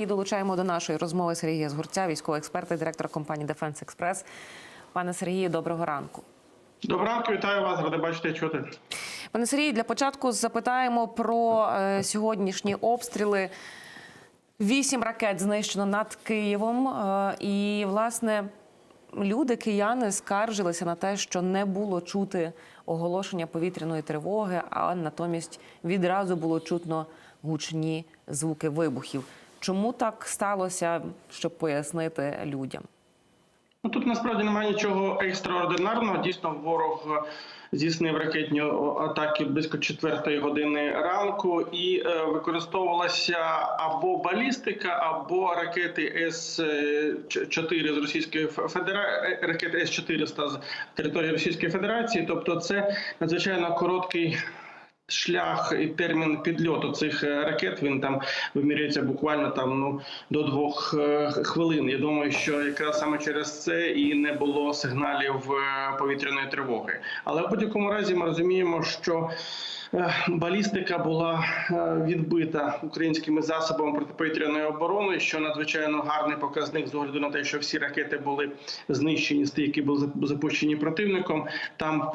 І долучаємо до нашої розмови Сергія Згурця, військового експерта і директора компанії Дефенс Експрес. Пане Сергію, доброго ранку. Доброго ранку, вітаю вас, ради бачити чути. Пане Сергію, для початку запитаємо про е, сьогоднішні обстріли. Вісім ракет знищено над Києвом. Е, і, власне, люди, кияни, скаржилися на те, що не було чути оголошення повітряної тривоги, а натомість відразу було чутно гучні звуки вибухів. Чому так сталося, щоб пояснити людям? Ну тут насправді немає нічого екстраординарного. Дійсно, ворог е, здійснив ракетні атаки близько четвертої години ранку, і е, використовувалася або балістика, або ракети С 4 з Російської Федерації, ракети С 400 з території Російської Федерації. Тобто, це надзвичайно короткий. Шлях і термін підльоту цих е, ракет він там вимірюється буквально там ну до двох е, хвилин. Я думаю, що якраз саме через це і не було сигналів е, повітряної тривоги. Але в будь-якому разі ми розуміємо, що балістика була е, відбита українськими засобами протиповітряної оборони, що надзвичайно гарний показник з огляду на те, що всі ракети були знищені з тих, які були запущені противником. Там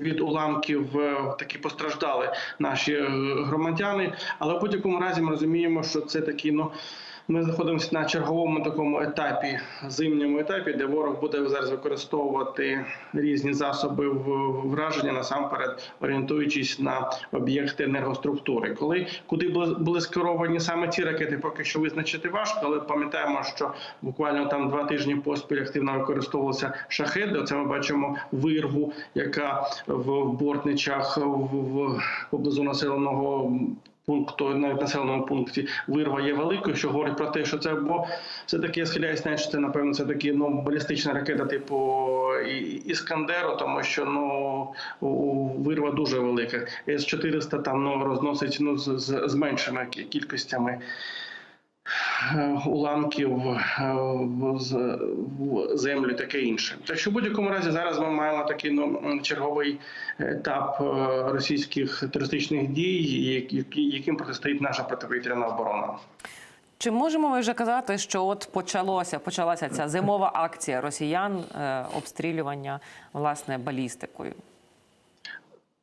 від уламків е, такі постраждали наші е, громадяни. Але в будь-якому разі ми розуміємо, що це такі ну. Ми знаходимося на черговому такому етапі, зимньому етапі, де ворог буде зараз використовувати різні засоби враження, насамперед орієнтуючись на об'єкти енергоструктури. Коли куди були, скеровані саме ці ракети, поки що визначити важко, але пам'ятаємо, що буквально там два тижні поспіль активно використовувалися шахеди. Оце ми бачимо вирву, яка в бортничах в поблизу населеного пункту, навіть населеному пункті вирва є великою, що говорить про те, що це або все таки я схиляюсь, Не що це напевно це такі ну балістична ракета, типу Іскандеру, тому що ну вирва дуже велика. С 400 там ну розносить ну з, з, меншими кі- кількостями. Е, Уламків е, в землю, таке інше. Так що в будь-якому разі зараз ми маємо такий ну черговий етап е, російських терористичних дій, яким протистоїть наша протиповітряна оборона. Чи можемо ми вже казати, що от почалося почалася ця зимова акція росіян обстрілювання власне балістикою?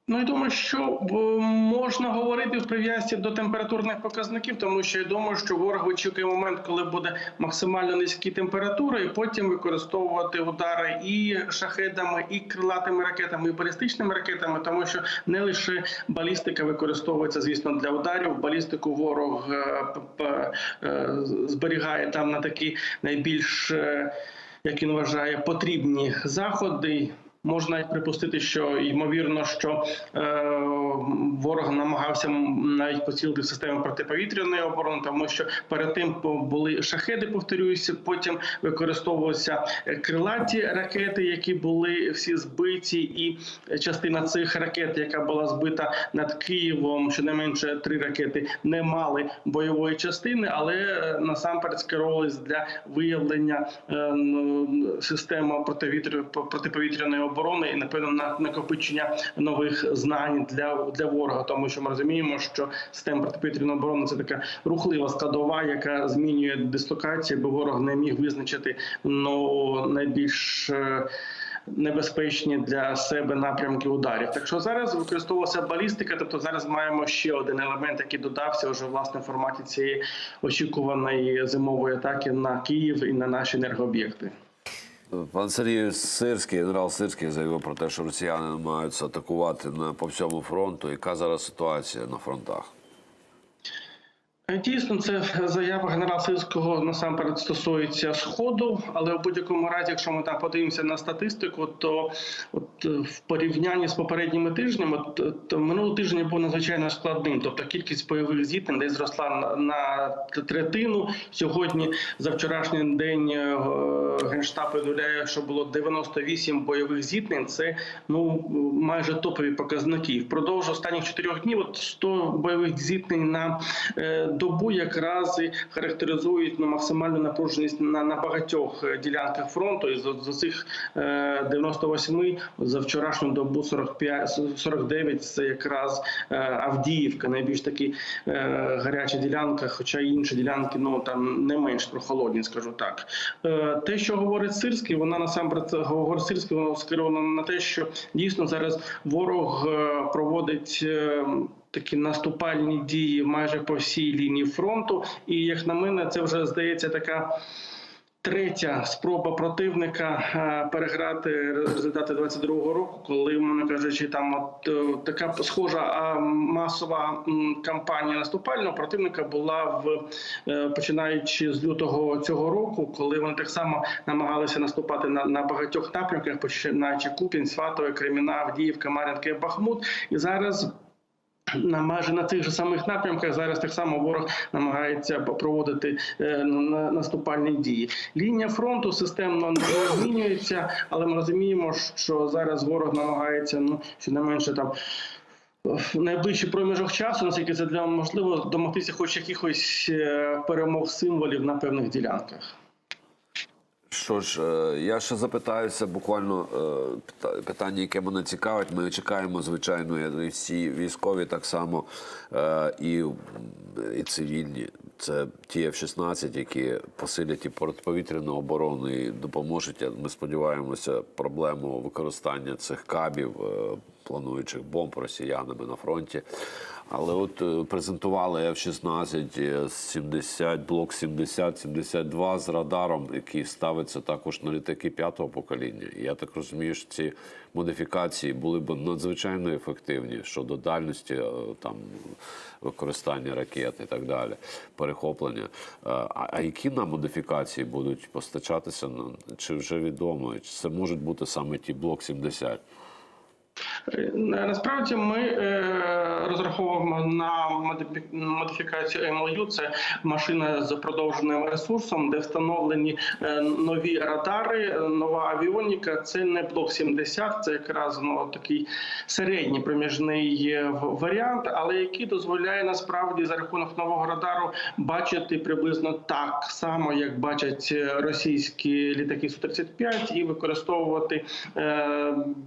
Ну я думаю, що е, можна говорити в прив'язці до температурних показників, тому що я думаю, що ворог вичікує момент, коли буде максимально низькі температури, і потім використовувати удари і шахедами, і крилатими ракетами, і балістичними ракетами, тому що не лише балістика використовується, звісно, для ударів. Балістику ворог е, е, зберігає там на такі найбільш як він вважає, потрібні заходи. Можна припустити, що ймовірно, що е, ворог намагався навіть поцілити в систему протиповітряної оборони, тому що перед тим були шахеди, повторююся, потім використовувалися е, крилаті ракети, які були всі збиті, і частина цих ракет, яка була збита над Києвом, щонайменше три ракети, не мали бойової частини, але е, насамперед скеровувались для виявлення системи протиповітряної оборони і напевно на накопичення нових знань для, для ворога, тому що ми розуміємо, що система протиповітряної оборони це така рухлива складова, яка змінює дислокацію, бо ворог не міг визначити ну найбільш. е, Небезпечні для себе напрямки ударів. Так що зараз використовувалася балістика. Тобто зараз маємо ще один елемент, який додався вже власне в форматі цієї очікуваної зимової атаки на Київ і на наші енергооб'єкти. Пан Сергій Сирський, генерал Сирський заявив про те, що росіяни намагаються атакувати на по всьому фронту. Яка зараз ситуація на фронтах? Дійсно, це заява генерала Сирського насамперед стосується сходу, але в будь-якому разі, якщо ми там подивимося на статистику, то от е, в порівнянні з попередніми тижнями, от, то минулий тиждень був надзвичайно складним. Тобто кількість бойових зіткнень десь зросла на, на третину. Сьогодні за вчорашній день е, генштаб повідомляє, що було 98 бойових зіткнень. Це ну майже топові показники. Впродовж останніх чотирьох днів от 100 бойових зіткнень на е, добу якраз характеризують ну, максимальну напруженість на, на багатьох е, ділянках фронту. І з, з цих е, 98 за вчорашню добу 45, 49 це якраз е, Авдіївка, найбільш таки е, гаряча ділянка, хоча й інші ділянки ну там не менш прохолодні, скажу так. Те, що говорить Сирський, вона насамперед говорить Сирський, воно скеровано на те, що дійсно зараз ворог проводить. Такі наступальні дії майже по всій лінії фронту, і як на мене, це вже здається така третя спроба противника е, переграти результати 22-го року, коли, мовно кажучи, там от е, така схожа масова кампанія наступального противника була в е, починаючи з лютого цього року, коли вони так само намагалися наступати на, на багатьох напрямках, починаючи Купінь, Сватове, Креміна, Авдіївка, Мар'їнка і Бахмут, і зараз. Майже на цих же самих напрямках зараз так само ворог намагається проводити е, наступальні дії. Лінія фронту системно не змінюється, але ми розуміємо, що зараз ворог намагається ну щонайменше там. В найближчий проміжок часу, наскільки це для можливо, домогтися хоч якихось е, перемог символів на певних ділянках. Що ж, е, я ще запитаюся буквально е, питання, яке мене цікавить. Ми чекаємо, звичайно, і всі військові так само е, і, і цивільні. Це ті F-16, які посилять і протиповітряну оборону і допоможуть. Ми сподіваємося, проблему використання цих кабів, плануючих бомб росіянами на фронті. Але от е, презентували F-16 е, 70, блок 70-72 з радаром, який ставиться також на літаки п'ятого покоління. Я так розумію, що ці модифікації були б надзвичайно ефективні щодо дальності е, там використання ракет і так далі, перехоплення. Е, А, які нам модифікації будуть постачатися? Чи вже відомо? Чи це можуть бути саме ті блок 70? Е, Насправді ми е, розраховуємо на модифі- модифікацію МЛЮ. Це машина з продовженим ресурсом, де встановлені е, нові радари, нова авіоніка. Це не блок 70, це якраз ну, такий середній проміжний варіант, але який дозволяє насправді за рахунок нового радару бачити приблизно так само, як бачать російські літаки Су-35, і використовувати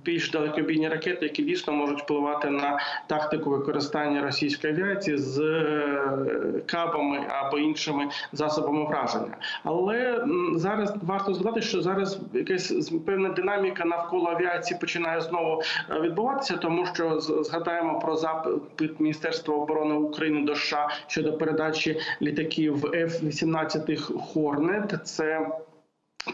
більш далекобійні ракети, які дійсно можуть впливати на тактику використання російської авіації з е, кабами або іншими засобами враження. Але зараз варто згадати, що зараз якась певна динаміка навколо авіації починає знову е, відбуватися, тому що згадаємо про запит Міністерства оборони України до США щодо передачі літаків F-18 Hornet. Це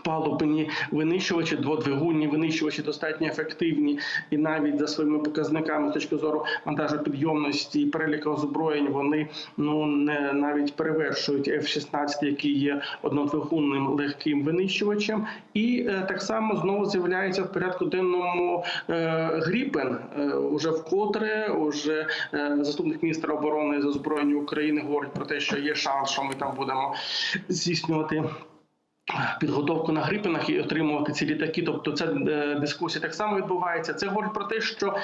Палубні винищувачі, дводвигунні винищувачі достатньо ефективні, і навіть за своїми показниками з точки зору вантажопідйомності і переліку озброєнь вони ну не навіть перевершують F-16, який є однодвигунним легким винищувачем. І е, так само знову з'являється в порядку денному е, Гріпен. Е, уже вкотре, уже е, заступник міністра оборони з озброєння України говорить про те, що є шанс, що ми там будемо здійснювати підготовку на Грипинах і отримувати ці літаки. Тобто ця е, дискусія так само відбувається. Це говорить про те, що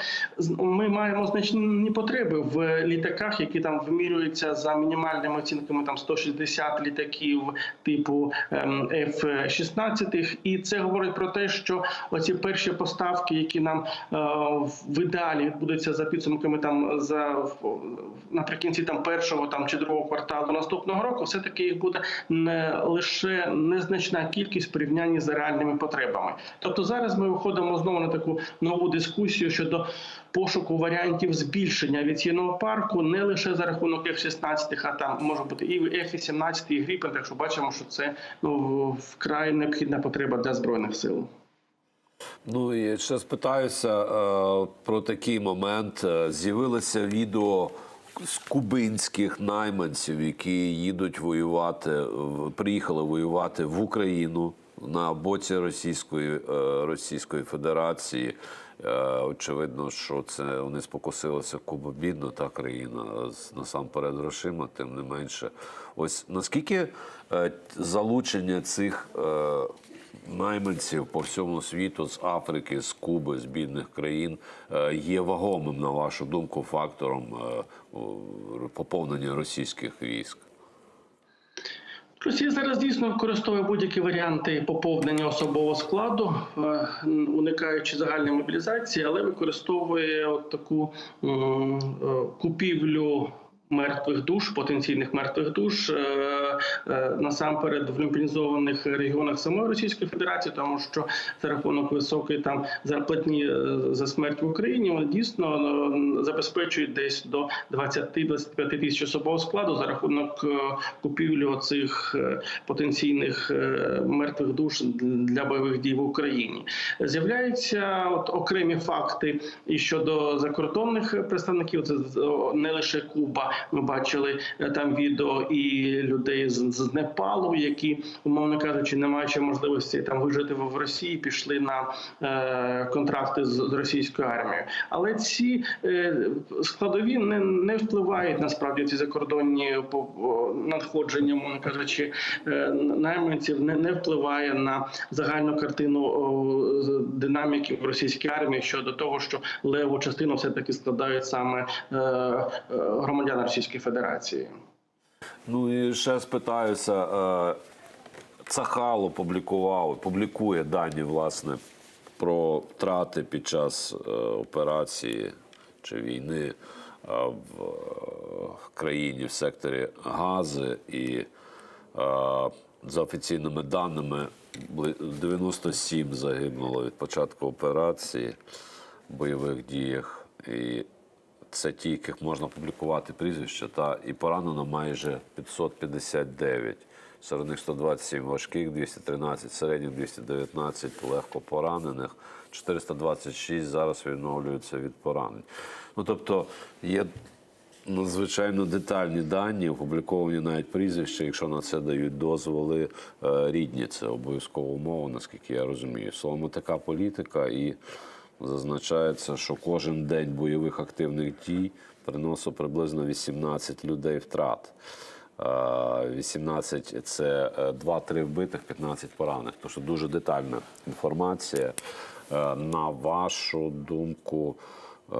ми маємо значні потреби в літаках, які там вимірюються за мінімальними оцінками там 160 літаків типу ем, F-16. І це говорить про те, що оці перші поставки, які нам е, в ідеалі відбудуться за підсумками там за наприкінці там першого там чи другого кварталу наступного року, все таки їх буде не лише незначна кількість в порівнянні з реальними потребами. Тобто зараз ми виходимо знову на таку нову дискусію щодо пошуку варіантів збільшення авіаційного парку не лише за рахунок F-16, а там може бути і F-18, і Gripen, Так що бачимо, що це ну вкрай необхідна потреба для збройних сил. Ну і ще спитаюся е, про такий момент. Е, З'явилося відео з кубинських найманців, які їдуть воювати, приїхали воювати в Україну на боці Російської, е, Російської Федерації. Е, Очевидно, що це вони спокусилися Куба бідна та країна насамперед грошима, тим не менше. Ось наскільки е, залучення цих найманців по всьому світу з Африки, з Куби, з бідних країн е, є вагомим, на вашу думку, фактором е, поповнення російських військ? Росія зараз дійсно використовує будь-які варіанти поповнення особового складу, е, уникаючи загальної мобілізації, але використовує от таку купівлю. Мертвих душ, потенційних мертвих душ е, е, насамперед в люмпінізованих регіонах самої Російської Федерації, тому що за рахунок високої там зарплатні е, за смерть в Україні вони дійсно забезпечують десь до 20-25 тисяч особового складу за рахунок купівлі оцих потенційних мертвих душ для бойових дій в Україні. З'являються от окремі факти і щодо закордонних представників. Це не лише Куба. Ми бачили е, там відео і людей з, з Непалу, які, умовно кажучи, не маючи можливості там вижити в Росії, пішли на е, контракти з, з російською армією. Але ці е, складові не, не впливають насправді ці закордонні по- о, надходження, мовно кажучи, е, найманців не, не впливає на загальну картину о, динаміки в російській армії щодо того, що леву частину все таки складають саме е, е, громадяни Російської Федерації. Ну і ще спитаюся. е, Цахало публікував, публікує дані власне про втрати під час е, операції чи війни е, в країні в секторі Гази. І за офіційними даними бли- 97 загинуло від початку операції в бойових діях. І це ті, яких можна публікувати прізвища, та і поранено майже 559. Серед них 127 важких, 213 середніх, 219 легко поранених, 426 зараз відновлюються від поранень. Ну тобто є надзвичайно детальні дані, опубліковані навіть прізвища, якщо на це дають дозволи е, рідні. Це обов'язкова умова, наскільки я розумію. Словом, така політика і зазначається, що кожен день бойових активних дій приносить приблизно 18 людей втрат. Е, 18 – це е, 2-3 вбитих, 15 поранених. Тож дуже детальна інформація. Е, На вашу думку, е,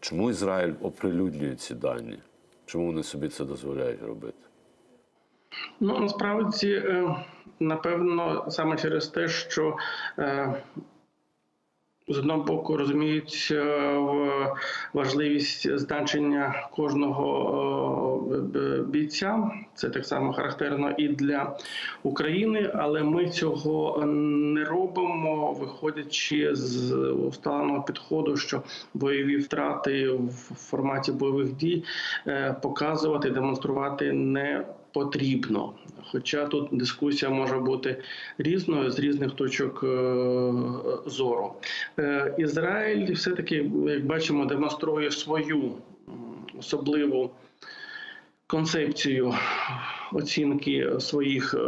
чому Ізраїль оприлюднює ці дані? Чому вони собі це дозволяють робити? Ну насправді, е, напевно, саме через те, що е, з одного боку розуміють е, важливість значення кожного е, бійця. Це так само характерно і для України, але ми цього не робимо, виходячи з усталеного підходу, що бойові втрати в форматі бойових дій е, показувати, демонструвати не потрібно. Хоча тут дискусія може бути різною з різних точок е, зору. Е, Ізраїль все-таки, як бачимо, демонструє свою особливу концепцію оцінки своїх е,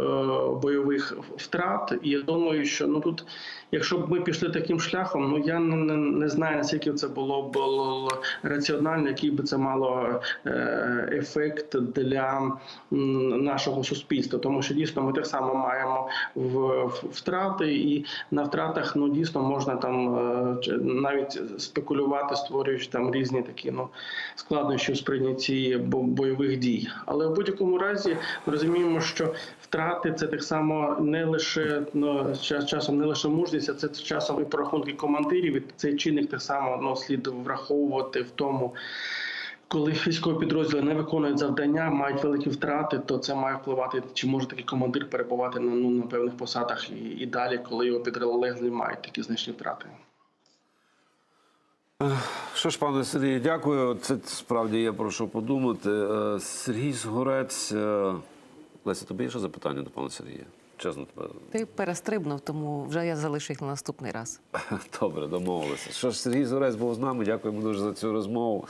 бойових втрат. І я думаю, що ну тут, якщо б ми пішли таким шляхом, ну я не, не, знаю наскільки це було б раціонально, який би це мало е, ефект для нашого суспільства, тому що дійсно ми так само маємо в, втрати, і на втратах ну дійсно можна там е, навіть спекулювати, створюючи там різні такі ну складнощі у сприйнятті бо- бойових дій. Але в будь-якому разі ми розуміємо, що втрати це так само не лише ну, ча- часом не лише мужність, а це часом і порахунки командирів. І цей чинник так само ну, слід враховувати в тому. Коли військові підрозділи не виконують завдання, мають великі втрати, то це має впливати, чи може такий командир перебувати на ну на певних посадах і, і далі, коли його підлеглі мають такі значні втрати. Що ж, пане Сергію, дякую. Це справді є про що подумати. Е, Сергій Згорець. е, Леся, тобі є ще запитання до пана Сергія? Чесно тебе. Ти перестрибнув, тому вже я залишу їх на наступний раз. Добре, домовилися. Що ж, Сергій Згорець був з нами. Дякуємо дуже за цю розмову.